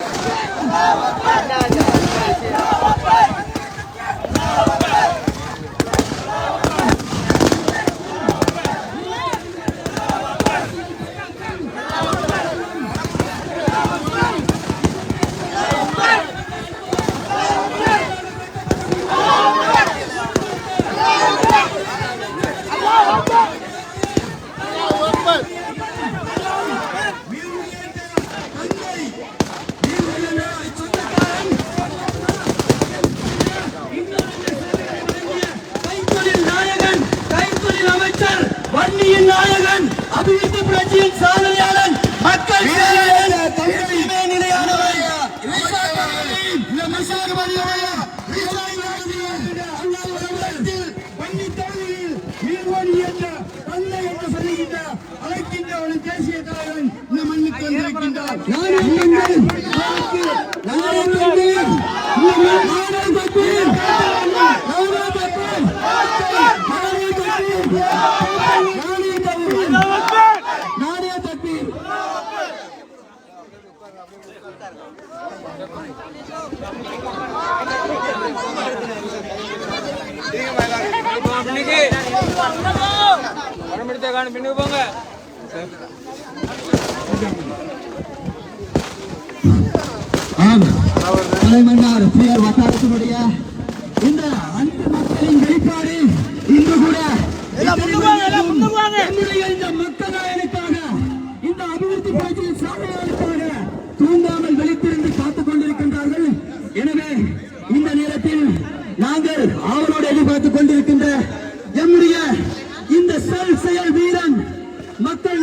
Vamos, não, não. Binaya dön! படம் எடுத்தே காணும் பின்னுக்கு போங்க தலைமன்னார் வட்டாரத்தினுடைய இந்த அன்பு மக்களின் வெளிப்பாடு இன்று கூட என்னுடைய இந்த மக்கள் நாயனுக்காக இந்த அபிவிருத்தி புரட்சியின் சாதனைகளுக்காக தூங்காமல் வெளித்திருந்து காத்துக் கொண்டிருக்கின்றார்கள். எனவே இந்த நேரத்தில் நாங்கள் அவரோடு கொண்டிருக்கின்ற எம்முடைய இந்த செல் செயல் வீரன் மக்கள்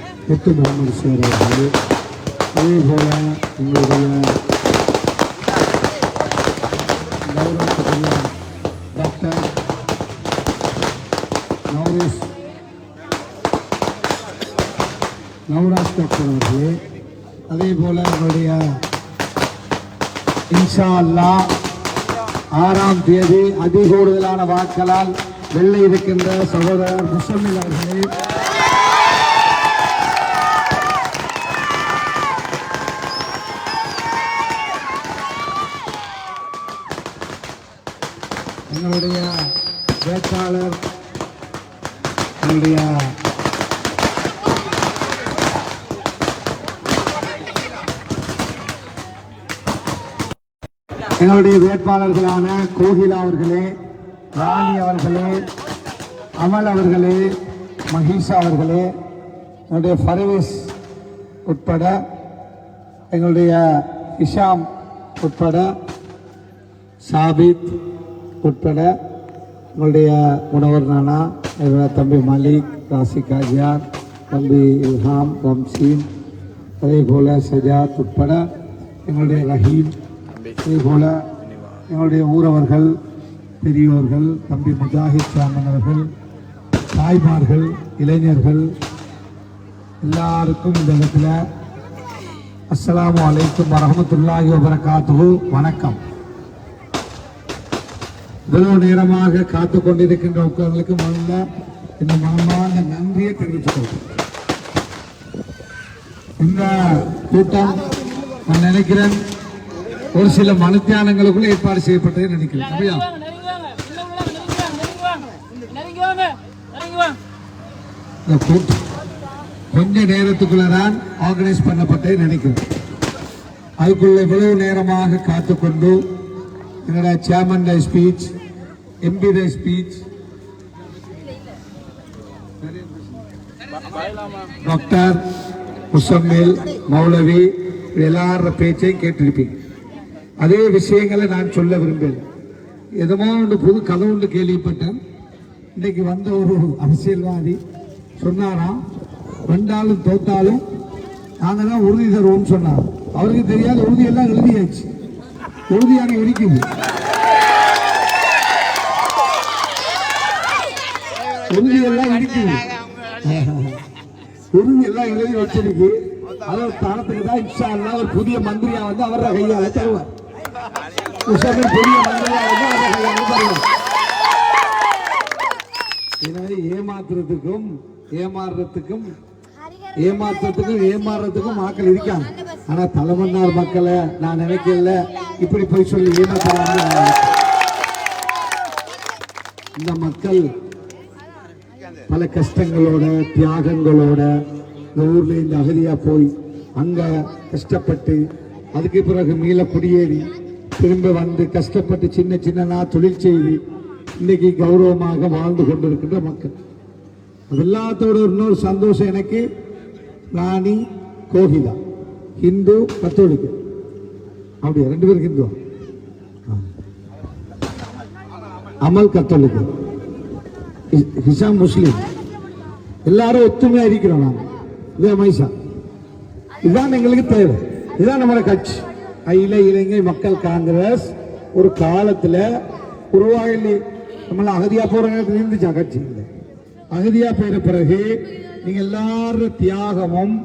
முத்து முகமது சார் அவர்கள் அதே போல் எங்களுடைய கௌரவத்துக்குரிய டாக்டர் நவரேஷ் நவராஜ் டாக்டர் அவர்களே அதே போல எங்களுடைய இன்ஷா அல்லாஹ் ஆறாம் தேதி அதிகூடுதலான வாக்களால் வெள்ளை இருக்கின்ற சகோதரர் முசமில் அவர்களே நம்முடைய வேட்பாளர் நம்முடைய எங்களுடைய வேட்பாளர்களான கோகிலா அவர்களே ராணி அவர்களே அமல் அவர்களே மகிஷா அவர்களே என்னுடைய ஃபர்வேஸ் உட்பட எங்களுடைய இஷாம் உட்பட சாபித் உட்பட உங்களுடைய உணவர் நானா என்னோட தம்பி மலிக் ராசிக் ஆஜியார் தம்பி இல்ஹாம் வம்சீன் அதே போல் சஜாத் உட்பட எங்களுடைய ரஹீம் அதே போல் எங்களுடைய ஊரவர்கள் பெரியோர்கள் தம்பி முஜாஹித் சாமனர்கள் தாய்மார்கள் இளைஞர்கள் எல்லாருக்கும் இந்த இடத்துல அஸ்ஸலாமு வலைக்கும் வரஹ்மத்துல்லாஹி வபரகாத்துஹு. வணக்கம். இவ்வளவு நேரமாக காத்து கொண்டிருக்கின்ற உட்கார்களுக்கு முதல்ல இந்த மனமார்ந்த நன்றியை தெரிவித்துக் இந்த கூட்டம் நான் நினைக்கிறேன் ஒரு சில மனுத்தியானங்களுக்குள்ள ஏற்பாடு செய்யப்பட்டதை நினைக்கிறேன். அப்படியா? இந்த கூட்டம் கொஞ்ச நேரத்துக்குள்ள தான் ஆர்கனைஸ் பண்ணப்பட்டதை நினைக்கிறேன். அதுக்குள்ள இவ்வளவு நேரமாக காத்துக்கொண்டு என்னோட chairman speech MP speech doctor Musammil மௌலவி எல்லார பேச்சையும் கேட்டிருப்பீங்க. அதே விஷயங்களை நான் சொல்ல விரும்புகிறேன். எதமோ ஒன்று புது கதை ஒன்று கேள்விப்பட்டேன். இன்னைக்கு வந்த ஒரு அரசியல்வாதி சொன்னாராம் ரெண்டாலும் தோத்தாலும் நாங்கள் தான் உறுதி தருவோம்னு சொன்னார். அவருக்கு தெரியாத உறுதியெல்லாம் எழுதியாச்சு. உறுதியான இருக்குது உறுதி எல்லாம் இருக்குது உறுதி எல்லாம் எழுதி வச்சிருக்கு. அதோட தரத்துக்கு தான் இன்ஷா அல்லாஹ் ஒரு புதிய மந்திரியா வந்து அவர கையால தருவார். உஷாமில் புதிய மந்திரியா வந்து அவர கையால தருவார். எனவே ஏமாத்துறதுக்கும் ஏமாறுறதுக்கும் ஏமாத்துறதுக்கும் ஏமாறுறதுக்கும் ஆக்கள் இருக்காங்க. ஆனா தலைமன்னார் மக்களை நான் நினைக்கல. இப்படி போய் சொல்லி ஏமாத்தலாம் இந்த மக்கள் பல கஷ்டங்களோட தியாகங்களோட இந்த ஊர்ல இந்த அகதியா போய் அங்க கஷ்டப்பட்டு அதுக்கு பிறகு மீள குடியேறி திரும்ப வந்து கஷ்டப்பட்டு சின்ன சின்னனா தொழில் செய்து இன்னைக்கு கௌரவமாக வாழ்ந்து கொண்டிருக்கின்ற மக்கள். அது எல்லாத்தோட இன்னொரு சந்தோஷம் எனக்கு ராணி கோகிலா. ஹிந்து கத்தோலிக்க. அப்படியா? ரெண்டு பேரும் ஹிந்துவா? ஆ. அமல் கத்தோலிக்க. ஹிஷாம் முஸ்லீம் எல்லாரும் ஒத்துமையா இருக்கிறோம் நாம இதே மைசா இதுதான் எங்களுக்கு தேவை இதுதான் நம்மளோட கட்சி அகில இலங்கை மக்கள் காங்கிரஸ் ஒரு காலத்தில் உருவாகி நம்மள அகதியா போற நேரத்தில் இருந்துச்சா கட்சி இல்லை அகதியா போயிற பிறகு நீங்க எல்லாரும் தியாகமும்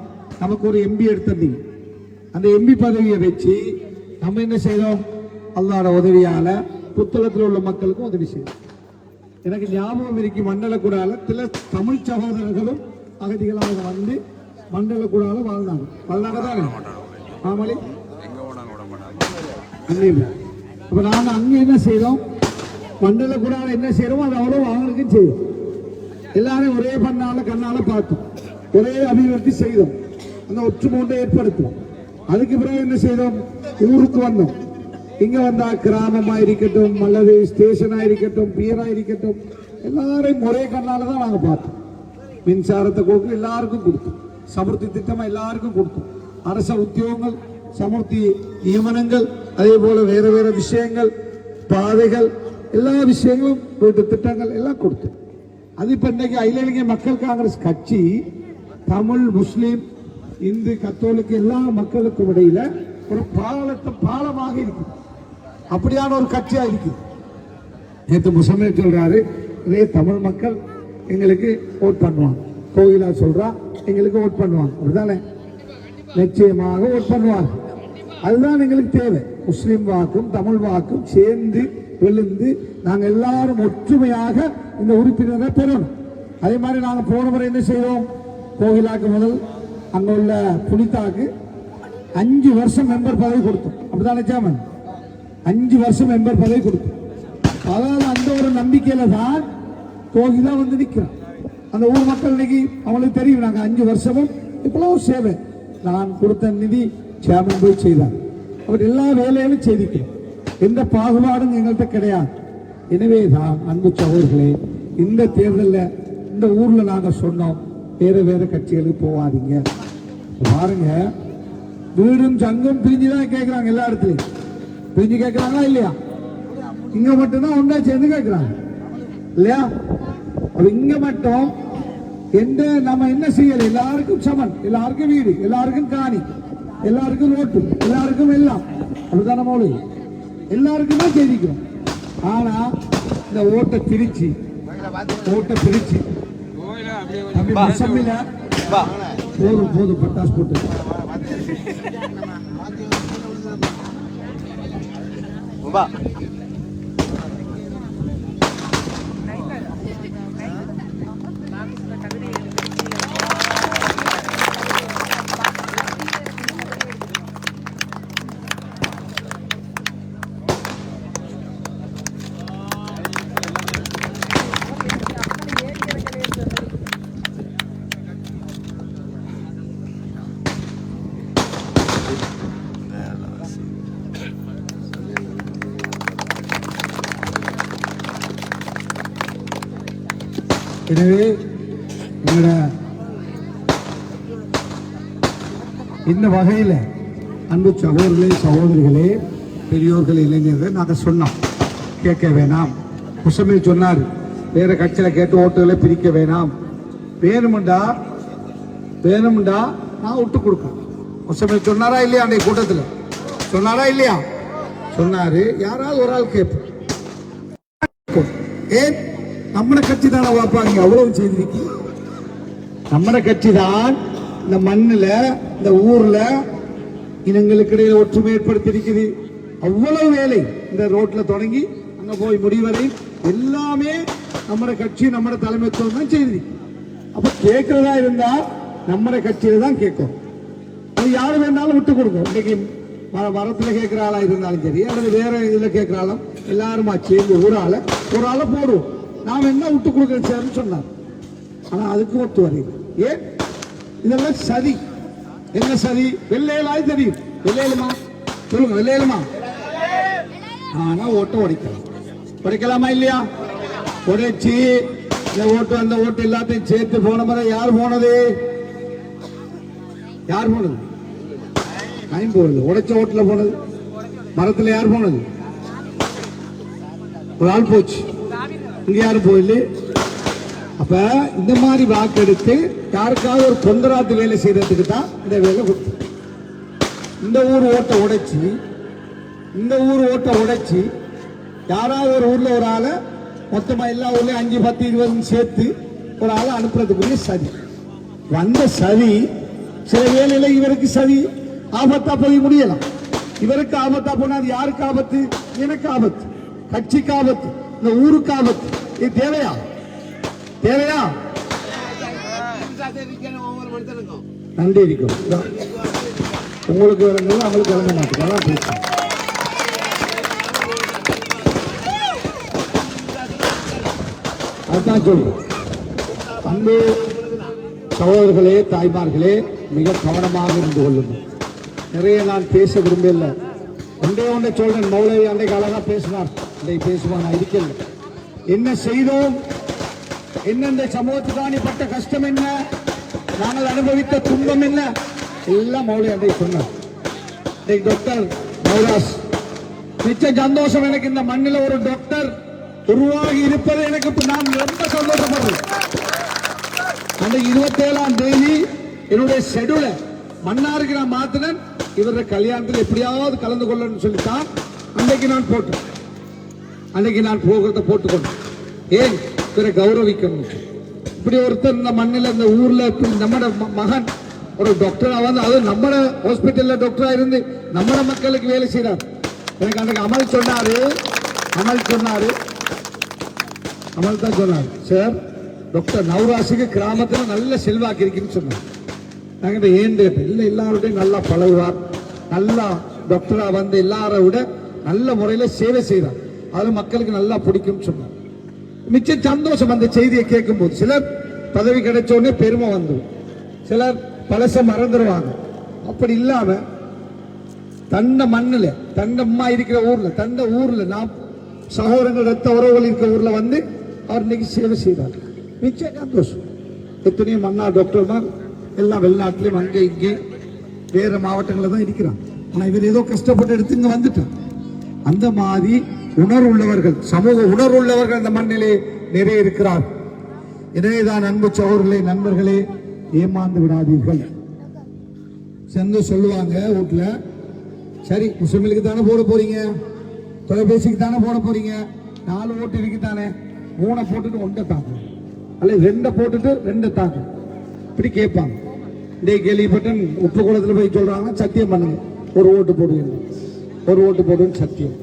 நமக்கு ஒரு எம்பி எடுத்திருந்தீங்க அந்த எம்பி பதவியை வச்சு நம்ம என்ன செய்தோம் அல்லாட உதவியால புத்தளத்தில் உள்ள மக்களுக்கும் உதவி செய்தோம் எனக்கு ஞாபகம் இருக்கு மண்டலக்கூடால சில தமிழ் சகோதரர்களும் அகதிகளாக வந்து மண்டலக்கூடால வாழ்ந்தாங்க. வாழ்ந்தாங்க தானே? ஆமாளி அங்கே இல்லை அப்ப நாங்க அங்க என்ன செய்தோம்? மண்டலக்கூடால என்ன செய்கிறோம் அது அவ்வளோ அவங்களுக்கும் செய்தோம் எல்லாரும் ஒரே பண்ணால கண்ணால பார்த்தோம். ஒரே அபிவிருத்தி செய்தோம். அந்த ஒற்றுமொன்றை ஏற்படுத்தும் அதுக்கு பிறகு என்ன செய்தோம்? ஊருக்கு வந்தோம். இங்க வந்தா கிராமமா இருக்கட்டும் அல்லது ஸ்டேஷனா இருக்கட்டும் பியரா இருக்கட்டும் எல்லாரையும் ஒரே கண்ணால தான் நாங்க பார்த்தோம். மின்சாரத்தை கொடுத்து எல்லாருக்கும் கொடுத்தோம். சமூர்த்தி திட்டமா எல்லாருக்கும் கொடுத்தோம். அரச உத்தியோகங்கள் சமூர்த்தி நியமனங்கள் அதே போல வேற வேற விஷயங்கள் பாதைகள் எல்லா விஷயங்களும் வீட்டு திட்டங்கள் எல்லாம் கொடுத்தோம். அது இப்ப இன்னைக்கு அகில இலங்கை மக்கள் காங்கிரஸ் கட்சி தமிழ் முஸ்லீம் இந்து கத்தோலிக்க எல்லா மக்களுக்கும் இடையில ஒரு பாலத்தை பாலமாக இருக்குது. அப்படியான ஒரு கட்சியா இருக்கு. நேற்று முசமே சொல்றாரு இதே தமிழ் மக்கள் எங்களுக்கு ஓட் பண்ணுவாங்க. கோயிலா சொல்றா எங்களுக்கு ஓட் பண்ணுவாங்க. அப்படிதானே நிச்சயமாக ஓட் பண்ணுவாங்க. அதுதான் எங்களுக்கு தேவை. முஸ்லீம் வாக்கும் தமிழ் வாக்கும் சேர்ந்து விழுந்து நாங்கள் எல்லாரும் ஒற்றுமையாக இந்த உறுப்பினரை பெறணும். அதே மாதிரி நாங்கள் போன முறை என்ன செய்வோம் கோகிலாக்கு முதல் அங்கே உள்ள புனிதாக்கு அஞ்சு வருஷம் மெம்பர் பதவி கொடுத்தோம். அப்படிதானே சேமன் அஞ்சு வருஷம் மெம்பர் பதவி கொடுக்கும் அதாவது அந்த ஒரு நம்பிக்கையில தான் கோகிலா வந்து நிற்கிறான் அந்த ஊர் மக்கள் இன்னைக்கு அவங்களுக்கு தெரியும் நாங்கள் அஞ்சு வருஷமும் இவ்வளவு சேவை. நான் கொடுத்த நிதி சேமன் போய் செய்தார். அவர் எல்லா வேலையிலும் செய்திருக்கிறோம் எந்த பாகுபாடும் எங்கள்கிட்ட கிடையாது. எனவே தான் அன்பு சகோதரர்களே இந்த தேர்தலில் இந்த ஊரில் நாங்கள் சொன்னோம் வேறு வேறு கட்சிகளுக்கு போகாதீங்க பாருங்க வீடும் சங்கம் பிரிஞ்சுதான் கேட்குறாங்க எல்லா இடத்துலையும். பிரிஞ்சு கேட்கறாங்களா இல்லையா? இங்க மட்டும்தான் ஒன்றா சேர்ந்து கேட்கிறாங்க. இல்லையா? அப்ப இங்க மட்டும் எந்த நம்ம என்ன செய்யல? எல்லாருக்கும் சமன் எல்லாருக்கும் வீடு எல்லாருக்கும் காணி எல்லாருக்கும் ரோட்டு எல்லாருக்கும் எல்லாம். அப்படிதானே மௌலி எல்லாருக்கும் தான் ஆனா இந்த ஓட்டை பிரிச்சு ஓட்டை பிரிச்சு. போதும் போதும் பட்டாசு போட்டு. எனவே இந்த வகையில் அன்பு சகோதரர்களே சகோதரிகளே பெரியோர்கள் இளைஞர்கள் நாங்கள் சொன்னோம். கேட்க வேணாம். குசமில் சொன்னார் வேற கட்சியில் கேட்டு ஓட்டுகளை பிரிக்க வேணாம். வேணுமுண்டா? வேணுமுண்டா? நான் விட்டு கொடுப்பேன். குசமில் சொன்னாரா இல்லையா அன்றைய கூட்டத்தில்? சொன்னாரா இல்லையா? சொன்னாரு. யாராவது ஒரு ஆள் கேட்போம். ஏன்? நம்மட கட்சி தானே பார்ப்பாங்க அவ்வளவு செய்திருக்கீங்க. நம்மள கட்சி தான் இந்த மண்ணுல இந்த ஊர்ல இனங்களுக்கு இடையில ஒற்றுமை ஏற்படுத்தியிருக்குது. அவ்வளவு வேலை இந்த ரோட்ல தொடங்கி அங்க போய் முடிவரை எல்லாமே நம்ம கட்சி நம்ம தலைமைத்துவம் தான் செய்தி அப்ப கேட்கறதா இருந்தா நம்ம கட்சியில தான் கேட்கும். அது யாரு வேணாலும் விட்டு கொடுக்கும். இன்னைக்கு ம- மரத்துல கேட்கிற ஆளா இருந்தாலும் சரி அல்லது வேற இதுல கேட்கிற ஆளும் எல்லாருமா சேர்ந்து ஒரு ஆளை ஒரு ஆளை போடுவோம். நாம என்ன விட்டு கொடுக்குறோம் சார்னு சொன்னார். ஆனா அதுக்கு ஒத்து வரையுது ஏன்? இதெல்லாம் சதி. என்ன சரி? வெள்ளையலாய் தெரியும் வெள்ளையலுமா? சொல்லுங்க வெள்ளையலுமா? ஆனா ஓட்டை உடைக்கலாம். உடைக்கலாமா இல்லையா? உடைச்சி இந்த ஓட்டு அந்த ஓட்டு எல்லாத்தையும் சேர்த்து போன முறை யார் போனது? யார் போனது? நான் போனது உடைச்ச ஓட்டுல போனது. மரத்துல யார் போனது? ஒரு ஆள் போச்சு. இங்க யாரும் போயில்லை அப்ப இந்த மாதிரி வாக்கெடுத்து யாருக்காவது ஒரு தொந்தராத்து வேலை செய்யறதுக்கு தான் இந்த வேலை கொடுத்து இந்த ஊர் ஓட்டை உடைச்சி இந்த ஊர் ஓட்டை உடைச்சி யாராவது ஒரு ஊர்ல ஒரு ஆளை மொத்தமா எல்லா ஊர்லயும் அஞ்சு பத்து இருபது சேர்த்து ஒரு ஆளை அனுப்புறதுக்குரிய சதி. வந்த சதி சில வேலையில இவருக்கு சதி ஆபத்தா போய் முடியலாம். இவருக்கு ஆபத்தா போனா அது யாருக்கு ஆபத்து? எனக்கு ஆபத்து. கட்சிக்கு ஆபத்து. இந்த ஊருக்கு ஆபத்து. இது தேவையா? தேவையா? நன்றி இருக்கும் உங்களுக்கு விளங்குது அவங்களுக்கு விளங்க மாட்டேங்க அதான் அதுதான் சொல்றேன். அன்பு சகோதரர்களே தாய்மார்களே மிக கவனமாக இருந்து கொள்ளுங்கள். நிறைய நான் பேச விரும்பல ஒன்றே ஒன்றை சொல்றேன். மௌலவி அன்றைக்கு அழகா பேசினார். இன்றைக்கு பேசுவான் நான் இருக்கல என்ன செய்தோம்? என்ன இந்த சமூகத்துக்கான கஷ்டம் என்ன? நாங்கள் அனுபவித்த துன்பம் என்ன? எல்லாம் மௌலவி அன்றைக்கு சொன்னார். இன்னைக்கு டாக்டர் மௌராஸ் மிச்ச சந்தோஷம் எனக்கு இந்த மண்ணில் ஒரு டாக்டர் உருவாகி இருப்பது எனக்கு நான் ரொம்ப சந்தோஷப்படுறேன். அன்றைக்கு இருபத்தேழாம் தேதி என்னுடைய ஷெடியூல மன்னாருக்கு நான் மாத்தினேன். இவருடைய கல்யாணத்தில் எப்படியாவது கலந்து கொள்ளணும்னு சொல்லித்தான் அன்னைக்கு நான் போட்டேன். அன்னைக்கு நான் போகிறத போட்டுக்கொண்டேன். ஏன்? இவரை கௌரவிக்கணும். இப்படி ஒருத்தர் இந்த மண்ணில் இந்த ஊரில் நம்ம நம்மட மகன் ஒரு டாக்டராக வந்து அது நம்மட ஹாஸ்பிட்டலில் டாக்டராக இருந்து நம்மட மக்களுக்கு வேலை செய்கிறார் எனக்கு அன்றைக்கு அமல் சொன்னார். அமல் சொன்னார். அமல் தான் சொன்னார். சார் டாக்டர் நவராசுக்கு கிராமத்தில் நல்ல செல்வாக்கு இருக்குன்னு சொன்னார். நாங்கள் ஏன் கேட்டேன் இல்லை எல்லாரோடையும் நல்லா பழகுவார். நல்லா டாக்டராக வந்து எல்லாரை விட நல்ல முறையில் சேவை செய்கிறார் அது மக்களுக்கு நல்லா பிடிக்கும்னு சொன்னார். மிச்ச சந்தோஷம் அந்த செய்தியை கேட்கும் போது சிலர் பதவி கிடைச்ச உடனே பெருமை வந்துடும் சிலர் பழச மறந்துடுவாங்க அப்படி இல்லாம தன்னை மண்ணுல தண்டம்மா அம்மா இருக்கிற ஊர்ல தன்னை ஊர்ல நாம் சகோதரங்கள் ரத்த உறவுகள் இருக்கிற ஊர்ல வந்து அவர் இன்னைக்கு சேவை செய்தார் மிச்சம் சந்தோஷம். எத்தனையோ மன்னா டாக்டர்மார் எல்லாம் வெளிநாட்டிலையும் அங்கே இங்கே வேற மாவட்டங்களில் தான் இருக்கிறான் ஆனால் இவர் ஏதோ கஷ்டப்பட்டு எடுத்து இங்கே வந்துட்டார். அந்த மாதிரி உணர்வுள்ளவர்கள் சமூக உணர்வுள்ளவர்கள் இந்த மண்ணிலே நிறைய இருக்கிறார். எனவேதான் அன்பு சகோதரர்களே நண்பர்களே ஏமாந்து விடாதீர்கள். சென்று சொல்லுவாங்க வீட்டில் சரி முஸ்லிம்களுக்கு தானே போட போறீங்க? தொலைபேசிக்கு தானே போட போறீங்க? நாலு ஓட்டு இருக்கு தானே? மூணை போட்டுட்டு ஒன்றை தாக்கு. அல்ல ரெண்டை போட்டுட்டு ரெண்டை தாக்கு. இப்படி கேட்பாங்க. இதே கேள்விப்பட்டேன் உப்பு குளத்துல போய் சொல்றாங்க சத்தியம் பண்ணுங்க. ஒரு ஓட்டு போடுவீங்க ஒரு ஓட்டு போடுன்னு சத்தியம்.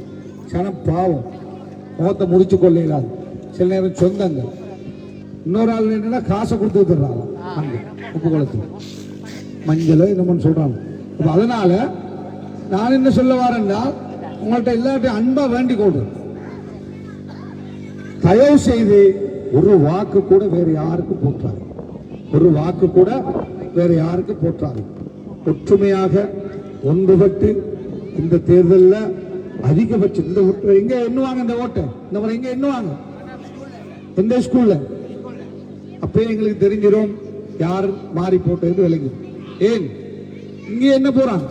சனம் பாவம். முகத்தை முடிச்சு கொள்ளையிடாது சில நேரம் சொந்தங்கள் இன்னொரு ஆள் என்னன்னா காசை கொடுத்து வித்துறாங்க அங்க உப்பு குளத்தில் மஞ்சள் என்னமோ சொல்றாங்க. அப்ப அதனால நான் என்ன சொல்ல வரேன்னா உங்கள்ட்ட எல்லார்ட்டையும் அன்பா வேண்டிக் கொள்றேன். தயவு செய்து ஒரு வாக்கு கூட வேற யாருக்கு போற்றாது. ஒரு வாக்கு கூட வேற யாருக்கு போற்றாது. ஒற்றுமையாக ஒன்றுபட்டு இந்த தேர்தல்ல அதிகபட்சம். இந்த ஓட்டு- எங்க எண்ணுவாங்க இந்த ஓட்டை? இந்த முறை எங்க எண்ணுவாங்க? எந்த ஸ்கூல்ல அப்பயே எங்களுக்கு தெரிஞ்சிடும் யார் மாறி போட்டது விளங்கி. ஏன்? இங்க என்ன போறாங்க?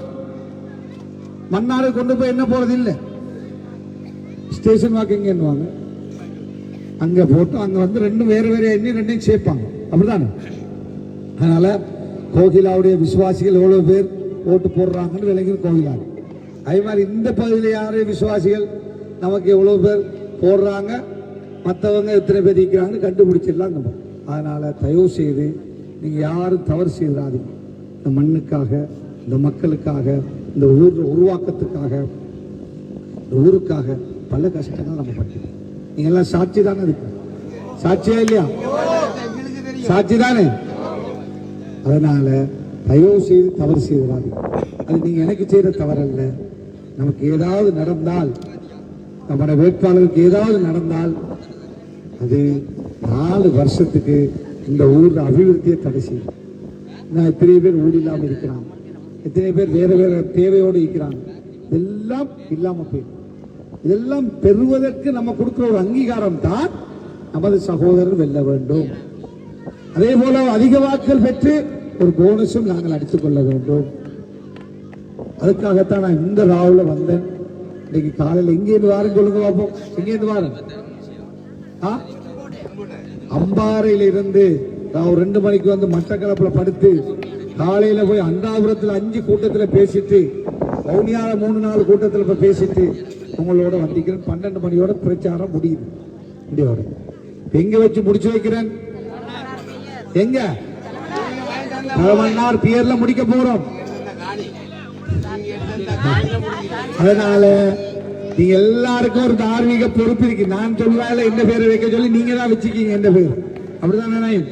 மன்னாரை கொண்டு போய் என்ன போறது இல்லை? ஸ்டேஷன் வாக்கு எங்க எண்ணுவாங்க? அங்க போட்டு அங்க வந்து ரெண்டும் வேறு வேற எண்ணி ரெண்டையும் சேர்ப்பாங்க. அப்படிதானே அதனால கோகிலாவுடைய விசுவாசிகள் எவ்வளவு பேர் ஓட்டு போடுறாங்கன்னு விளங்கி கோகிலா அதே மாதிரி இந்த பகுதியில் யார் விசுவாசிகள்? நமக்கு எவ்வளோ பேர் போடுறாங்க? மற்றவங்க எத்தனை பேர் இருக்கிறாங்கன்னு கண்டுபிடிச்சிடலாம் நம்ம அதனால் தயவு செய்து நீங்கள் யாரும் தவறு செய்யறாதீங்க இந்த மண்ணுக்காக இந்த மக்களுக்காக இந்த ஊர் உருவாக்கத்துக்காக இந்த ஊருக்காக பல கஷ்டங்கள் நம்ம பட்டோம் நீங்கள்லாம் சாட்சி தானே இருக்கு சாட்சியா இல்லையா? சாட்சி தானே? அதனால் தயவு செய்து தவறு செய்கிறாரு அது நீங்கள் எனக்கு செய்த தவறல்ல. நமக்கு ஏதாவது நடந்தால் நம்முடைய வேட்பாளருக்கு ஏதாவது நடந்தால் அது நாலு வருஷத்துக்கு இந்த ஊர் அபிவிருத்தியை தடை செய்யும். நான் எத்தனை பேர் ஊர் இல்லாமல் இருக்கிறாங்க. எத்தனை பேர் வேறு வேறு தேவையோடு இருக்கிறாங்க. இதெல்லாம் இல்லாமல் போயிடும். இதெல்லாம் பெறுவதற்கு நம்ம கொடுக்குற ஒரு அங்கீகாரம் தான் நமது சகோதரர் வெல்ல வேண்டும். அதே போல அதிக வாக்கள் பெற்று ஒரு போனஸும் நாங்கள் அடித்துக் கொள்ள வேண்டும். அதுக்காகத்தான் நான் இந்த ராவுல வந்தேன். இன்னைக்கு காலையில் எங்க இருந்து வாரம் சொல்லுங்க பார்ப்போம் எங்க இருந்து வாரம் ஆ? அம்பாறையில இருந்து நான் ஒரு ரெண்டு மணிக்கு வந்து மட்டக்களப்புல படுத்து காலையில போய் அண்டாபுரத்துல அஞ்சு கூட்டத்துல பேசிட்டு வவுனியால மூணு நாலு கூட்டத்துல இப்ப பேசிட்டு உங்களோட வந்திக்கிறேன் பன்னெண்டு மணியோட பிரச்சாரம் முடியுது. இந்தியோட எங்க வச்சு முடிச்சு வைக்கிறேன்? எங்க? மன்னார் பியர்ல முடிக்க போறோம். அதனால நீங்க எல்லாருக்கும் ஒரு தார்மீக பொறுப்பு இருக்கு. நான் சொல்வாயில என்ன பேரை வைக்க சொல்லி நீங்க தான் வச்சுக்கீங்க என்ன பேர்? அப்படிதானே நயம்?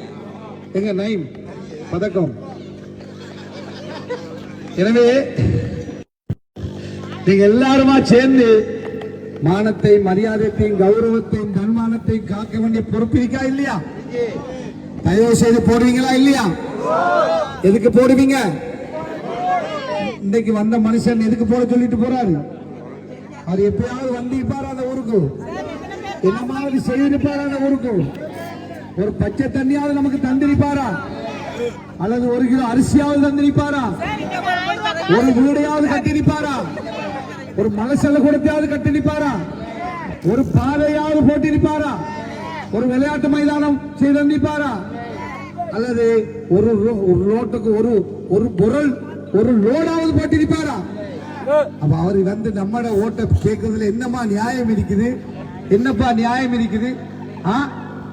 எங்க நயம்? பதக்கம். எனவே நீங்க எல்லாருமா சேர்ந்து மானத்தை மரியாதையையும் கௌரவத்தையும் தன்மானத்தையும் காக்க வேண்டிய பொறுப்பு இருக்கா இல்லையா? தயவு செய்து போடுவீங்களா இல்லையா? எதுக்கு போடுவீங்க? இன்னைக்கு வந்த மனுஷன் எதுக்கு போற சொல்லிட்டு போறாரு? அவர் எப்பயாவது வந்திருப்பாரு அந்த ஊருக்கு. என்ன மாதிரி செய்திருப்பாரு அந்த ஊருக்கு. ஒரு பச்சை தண்ணியாவது நமக்கு தந்திருப்பாரா அல்லது ஒரு கிலோ அரிசியாவது தந்திருப்பாரா ஒரு வீடையாவது கட்டிருப்பாரா ஒரு மலசல கொடுத்தாவது கட்டிருப்பாரா ஒரு பாதையாவது போட்டிருப்பாரா ஒரு விளையாட்டு மைதானம் செய்திருப்பாரா அல்லது ஒரு ரோ- ஒரு ரோட்டுக்கு ஒரு ஒரு பொருள் ஒரு லோடாவது போட்டிருப்பாரா? அப்ப அவர் வந்து நம்மட ஓட்ட கேட்கறதுல என்னமா நியாயம் இருக்குது? என்னப்பா நியாயம் இருக்குது? ஆ?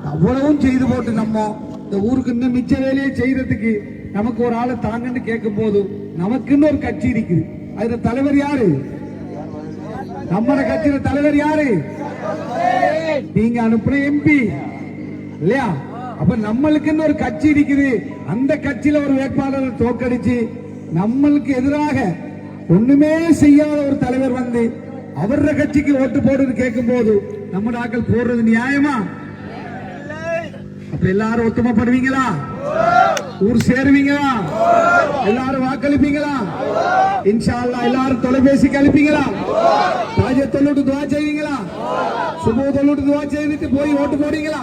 அவ்வளவும் செய்து போட்டு நம்ம இந்த ஊருக்கு இன்னும் மிச்ச வேலையை செய்யறதுக்கு நமக்கு ஒரு ஆளை தாங்கன்னு கேட்கும் போது நமக்குன்னு ஒரு கட்சி இருக்குது. அதுல தலைவர் யாரு? நம்ம கட்சியில தலைவர் யாரு? நீங்க அனுப்புன எம்பி. இல்லையா? அப்ப நம்மளுக்குன்னு ஒரு கட்சி இருக்குது. அந்த கட்சியில ஒரு வேட்பாளரை தோக்கடிச்சு நம்மளுக்கு எதிராக ஒண்ணுமே செய்யாத ஒரு தலைவர் வந்து அவர கட்சிக்கு ஓட்டு போடுறது கேட்கும் போது நம்ம ஆக்கள் போடுறது நியாயமா? அப்ப எல்லாரும் ஒத்துமைப்படுவீங்களா? ஊர் சேருவீங்களா? எல்லாரும் வாக்களிப்பீங்களா? இன்ஷா எல்லாரும் தொலைபேசி கழிப்பீங்களா ராஜ தொல்லுட்டு துவா செய்வீங்களா? சுப தொல்லுட்டு துவா செய்துட்டு போய் ஓட்டு போடுவீங்களா?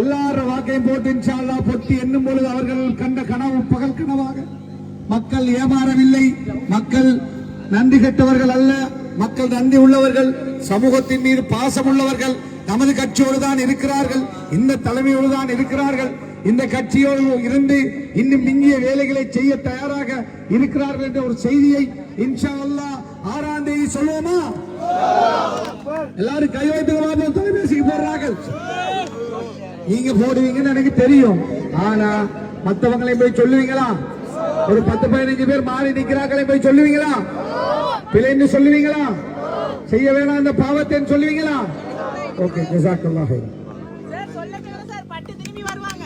எல்லாரும் வாக்கையும் போட்டு இன்ஷா அல்லாஹ் பொட்டி என்னும் பொழுது அவர்கள் கண்ட கனவு பகல் கனவாக மக்கள் ஏமாறவில்லை. மக்கள் நன்றி கெட்டவர்கள் அல்ல. மக்கள் நன்றி உள்ளவர்கள். சமூகத்தின் மீது பாசம் உள்ளவர்கள் நமது கட்சியோடு தான் இருக்கிறார்கள். இந்த தலைமையோடு தான் இருக்கிறார்கள். இந்த கட்சியோடு இருந்து இன்னும் மிஞ்சிய வேலைகளை செய்ய தயாராக இருக்கிறார்கள் என்ற ஒரு செய்தியை இன்ஷா அல்லாஹ் ஆறாம் தேதி சொல்லுவோமா? எல்லாரும் கை வைத்து தொலைபேசிக்கு போடுறார்கள். நீங்க போடுவீங்கன்னு எனக்கு தெரியும். ஆனா மத்தவங்களை போய் சொல்லுவீங்களா? ஒரு பத்து பதினஞ்சு பேர் மாறி நிக்கிறாங்களே போய் சொல்லுவீங்களா? பிள்ளைன்னு சொல்லுவீங்களா? செய்ய வேணாம் அந்த பாவத்தை சொல்லுவீங்களா? ஓகே ஜசாக்கல்லாஹ் சார் சொல்ல சொல்ல சார் பட்டு திரும்பி வருவாங்க.